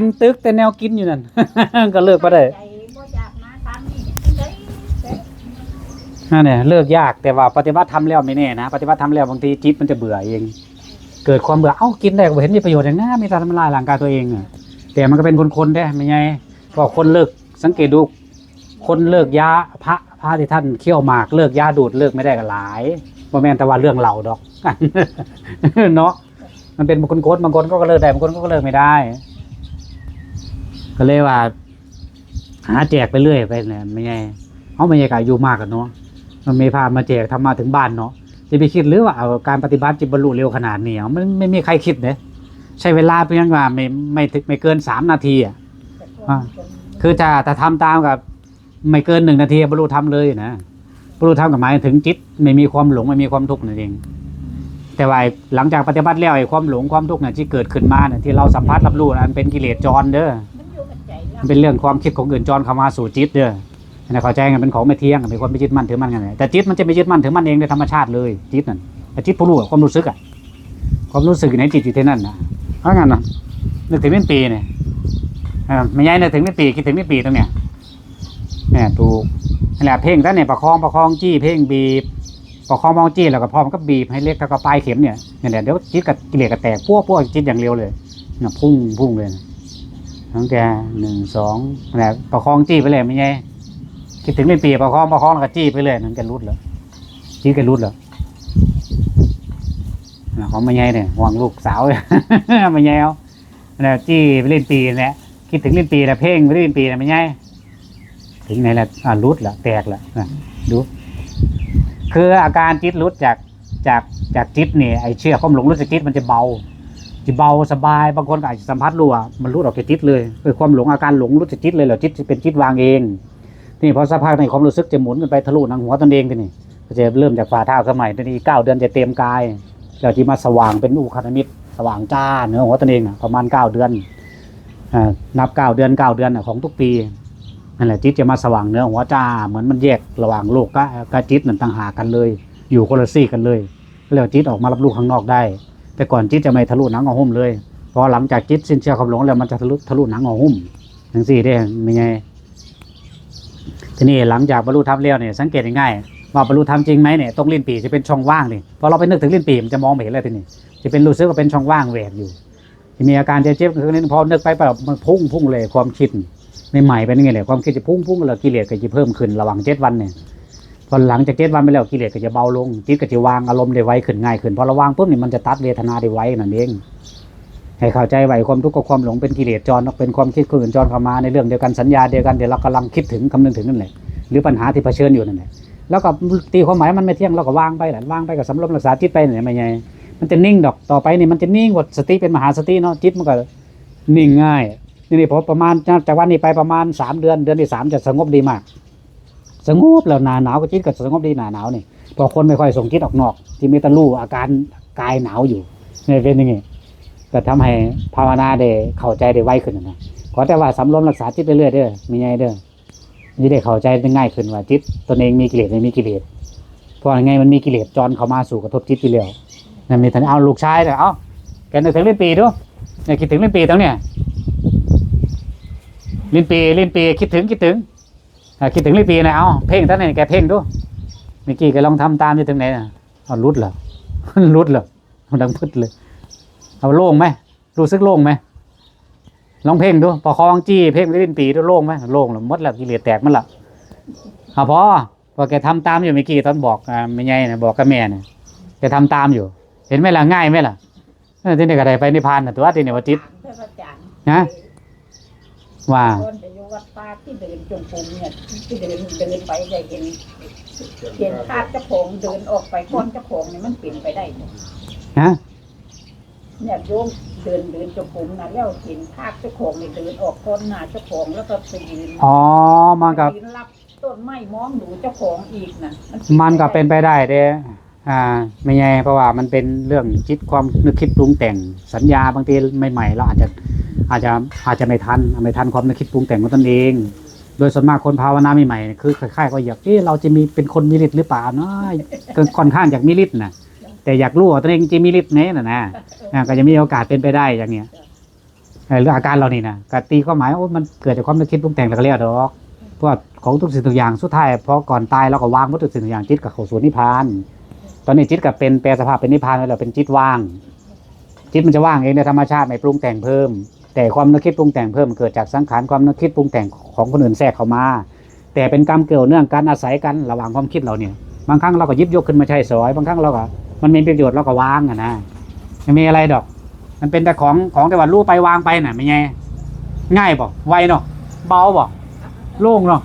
กินตึกแต่แนวกินอยู่นั่น ก็เลิกได้ใจบ่อกได้นั่นเนี่ยเลิกยากแต่ว่าปฏิบัติทำแล้วไม่แน่นะปฏิบัติทำแล้วบางทีจิตมันจะเบื่อเอง เกิดความเบื่อเอ้ากินได้ก็เห็นมีประโยชน์อย่างนั้มีแต่ทำลายร่างกายตัวเองอะแต่มันก็เป็นคนๆได้ไม่ไงเพราะคนเลิกสังเกตดูคนเลิกยาพระพระที่ท่านเคี่ยวหมากเลิกยาดูดเลิกไม่ได้ก็หลายบ่แม่นแต่ว่าเรื่องเหล่าดอกเนาะมันเป็นบางคนคนบางคนก็เลิกได้บางคนก็เลิกไม่ได้ ก็เลยว่า หาแจกไปเรื่อยไปเนี่ยไม่ไงเอาไม่ไงกอายุมากกันเนาะมันไม่พามาแจกทำมาถึงบ้านเนาะจะไปคิดหรือว่าเอาการปฏิบัติจิบรรลุเร็วขนาดนี้มันไม่มีใครคิดเนี่ยใช้เวลาเพียงว่าไม่ไม่ถึงไม่เกินสามนาทีอะคือจะแต่ทำตามกับ ไม่เกินหนึ่งนาทีบรรลุธรรมเลยนะบรรลุธรรมกับหมายถึงจิต ไม่มีความหลงไม่มีความทุกข์นั่นเอง แต่ว่าหลังจากปฏิบัติแล้วไอ้ความหลงความทุกข์เนี่ยที่เกิดขึ้นมาเนี่ยที่เราสัมผัสรับรู้นั้นเป็นกิเลสจรเด้อ มันเป็นเรื่องความคิดของอื่นจรเข้ามาสู่จิตเด้อนนี้เข้าใจกันเป็นของไม่เที่ยงเป็นความไม่ยึดมั่นถือมั่นกันเลยแต่จิตมันจะไม่ยึดมั่นถือมั่นเองโดยธรรมชาติเลยจิตนั่นแต่จิตผู้รู้ความรู้สึกอะความรู้สึกอยู่ในจิตอยู่ที่นั่นนะเพราะงั้นนะนึกถึงเล่นปีเนี่ยไม่ใช่นึกถึงเล่นปีคิดถึงเล่นปีตรงเนี้ยเนี่ยถูกนั่แหละเพ่งแล้วเนี่ยประคองประคองจี้เพ่งบีบประคองมองจี้แล้วก็พอมันก็บีบให้เล็กเท่ากับปลายเข็มเนี่ยเนี่ยแหละเดี๋ยวจิตกับกิเลสก็แตกพัวพัวจิตอย่างเร็วเลยเนี่ยพุ่งพุ่งเลยนะ ตั้งแต่หนึ่งสองแหละประคองจี้ไปเลยไม่ไงคิดถึงไม่ปีประคองประคองแล้วก็จี้ไปเลยนั่นแกรุดแล้วจี้แกรุดแล้วน่ะของไม่ไงเนี่ยห่วงลูกสาวไม่ไงเอานะจี้ไปเล่นปีนะคิดถึงเล่นปีนะเพ่งไปเล่นปีนะไม่ไงถึงไหนละอ่ารุดละแตกละนะดูคืออาการจิตรุดจากจากจากจิตเนี่ยไอเชื่อความหลงรู้สึกจิตมันจะเบา จะเบาสบายบางคนอาจจะสัมผัสรู้ว่ามันรู้ออกจากจิตเลยเออความหลงอาการหลงรู้จากจิตเลยเหรอจิตจะเป็นจิตวางเองนี่พอสักพักในความรู้สึกจะหมุนกันไปทะลุหนังหัวตนเองทีนี่ก็จะเริ่มจากฝ่าเท้าสมัยทีนี้เก้าเดือนจะเต็มกายแล้วที่มาสว่างเป็นอุคามิตสว่างจ้าเนื้อหัวตนเองประมาณเก้าเดือนอ่านับเก้าเดือนเก้าเดือนน่ะของทุกปีนั่นแหละจิตจะมาสว่างเนื้อหัวจ้าเหมือนมันแยกระหว่างโลกกับกับจิตนั่นต่างหากกันเลย อยู่คนละซี่กันเลยแล้วจิตออกมารับรู้ข้างนอกได้ แต่ก่อนจิตจะไม่ทะลุหนังห่อหุ้มเลยพอหลังจากจิตสิ้นเชื่อความหลงแล้วมันจะทะลุทะลุหนังห่อหุ้มทั้งสี่ได้ไม่ไงทีนี้หลังจากบรรลุธรรมแล้วเนี่ยสังเกตง่ายๆว่าบรรลุธรรมจริงไหมเนี่ยตรงลิ้นปีจะเป็นช่องว่างนี่พอเราไปนึกถึงลิ้นปีมันจะมองไม่เห็นเลยทีนี้จะเป็นรู้สึกว่าเป็นช่องว่างแหวกอยู่ที่มีอาการเจ็บๆคือนี้พอนึกไปแบบมันพุ่งพุ่งเลยความคิดใหม่ๆเป็นยังไงเลยความคิดจะพุ่งพุ่งแล้วกิเลสก็จะเพิ่มขึ้นระหว่างเจ็ดวันเนี่ย พอนหลังจากเจ็ดวันไปแล้วกิเลสก็จะเบาลงจิตก็จะวางอารมณ์ได้ไวขึ้นง่ายขึ้นพอเราวางปุ๊บนี่มันจะตัดเวทนาได้ไวนั่นเองให้เข้าใจไว้ความทุกข์กับความหลงเป็นกิเลสจรเป็นความคิดคนอื่นจรเข้ามาในเรื่องเดียวกันสัญญาเดียวกันเดี๋ยวเรากำลังคิดถึงคำนึงถึงนั่นแหละหรือปัญหาที่เผชิญอยู่นั่นแหละแล้วก็ตีความหมายมันไม่เที่ยงเราก็วางไปแหละวางไปกับสำรวมรักษาจิตไปเนี่ยไม่ไงมันจะนิ่งดอกต่อไปนี่มันจะนิ่งหมดสติเป็นมหาสติเนาะจิตมันก็นิ่งง่ายนี่พอประมาณจากวันนี้ไปประมาณสามเดือนเดือนที่สามจะสงบดีมาก สงบแล้วหนาหนาวก็จิตก็สงบดีหนาหนาวนี่พอคนไม่ค่อยส่งจิตออกนอกที่มีแตะลู่อาการกายหนาวอยู่ในเป็นยังไงก็ทำให้ภาวนาได้เข้าใจได้ไวขึ้นนะขอแต่ว่าสำรวมรักษาจิตไปเรื่อยเด้อมีไงเด้อนี่ได้เข้าใจได้ง่ายขึ้นว่าจิตตนเองมีกิเลสไม่มีกิเลสเพราะไงมันมีกิเลสจรเข้ามาสู่กระทบจิตไปแล้วนั่นมีทันเอาลูกชายเลยเอาแกนึกถึงเล่นปีดูเนี่ยคิดถึงเล่นปีตรงเนี้ยเล่นปีเล่นปีคิดถึงคิดถึง คิดถึงลิปีนะเอาเพ่งท่านนี่แกเพ่งดูเมื่อกี้แกลองทำตามอยู่ตรงไหนอะเอารุดเหรอรุดเหรอมันดังพึดเลย เอาโล่งไหมรู้สึกโล่งไหมลองเพ่งดูประคองจี้เพ่งลิ้นปีดูโล่งไหมโล่งแล้วหมดแล้วกิเลสแตกมันละเอาพอพอแกทำตามอยู่เมื่อกี้ตอนบอกอ่าไม่ไงนะบอกกับแม่เนี่ยแกทำตามอยู่ เห็นไหมล่ะง่ายไหมล่ะเออที่นี่ก็ได้ไปนิพพานนะตัวที่นี่ว่าจิตเพื่ออาจารย์นะว่าคนไปอยู่ วัดป่าที่เดินจงกรมเนี่ยที่เดินเดินไปได้เห็นเห็นภาพเจ้าของเดินออกไปคนเจ้าของนี่มันเปลี่ยนไปได้หมดฮะเนี่ยโยมเดินเดินจงกรมนะแล้วเห็นภาพเจ้าของนี่เดินออกคนหน้าเจ้าของแล้วก็ไปยืนอ๋อมันกับยืนรับต้นไม้มองดูเจ้าของอีกนะมันก็เป็นไปได้เด้อ่าไม่ไงเพราะว่ามันเป็นเรื่องจิตความนึกคิดปรุงแต่งสัญญาบางทีใหม่ๆเราอาจจะ อาจจะอาจจะไม่ทันไม่ทันความนึกคิดปรุงแต่งของตนเอง โดยส่วนมากคนภาวนาใหม่ๆคือคล้ายๆก็อยากเอ๊ะเราจะมีเป็นคนมีฤทธิ์หรือเปล่าเนาะค่อนข้างอยากมีฤทธิ์นะแต่อยากรู้ว่าตนเองจะมีฤทธิ์ไหมนะนะก็จะมีโอกาสเป็นไปได้อย่างเนี้ยเออเรื่ออาการเรานี่นะกตีความหมายโอ้มันเกิดจากความนึกคิดปรุงแต่งแล้วก็เรียกดอกเพราะของทุกสิ่งทุกอย่างสุดท้ายพอก่อนตายเราก็วางหมดทุสิ่งทุกอย่างจิตกับเข้าสู่นิพพาน ตอนนี้จิตกับเป็นแปลสภาพเป็นนิพพานแล้วเป็นจิตว่าง จิตมันจะว่างเองในธรรมชาติไม่ปรุงแต่งเพิ่ม แต่ความนึกคิดปรุงแต่งเพิ่มเกิดจากสังขารความนึกคิดปรุงแต่งของคนอื่นแทรกเข้ามา แต่เป็นกรรมเกี่ยวเนื่องการอาศัยกันระหว่างความคิดเราเนี่ยบางครั้งเราก็ยิบยกขึ้นมาใช้สอย บางครั้งเราก็มันมีประโยชน์เราก็วางอะนะไม่มีอะไรดอก มันเป็นแต่ของของแต่ว่ารู้ไปวางไปน่ะไม่ไงง่ายบอกไวเนาะเบาบอกโล่งเนาะ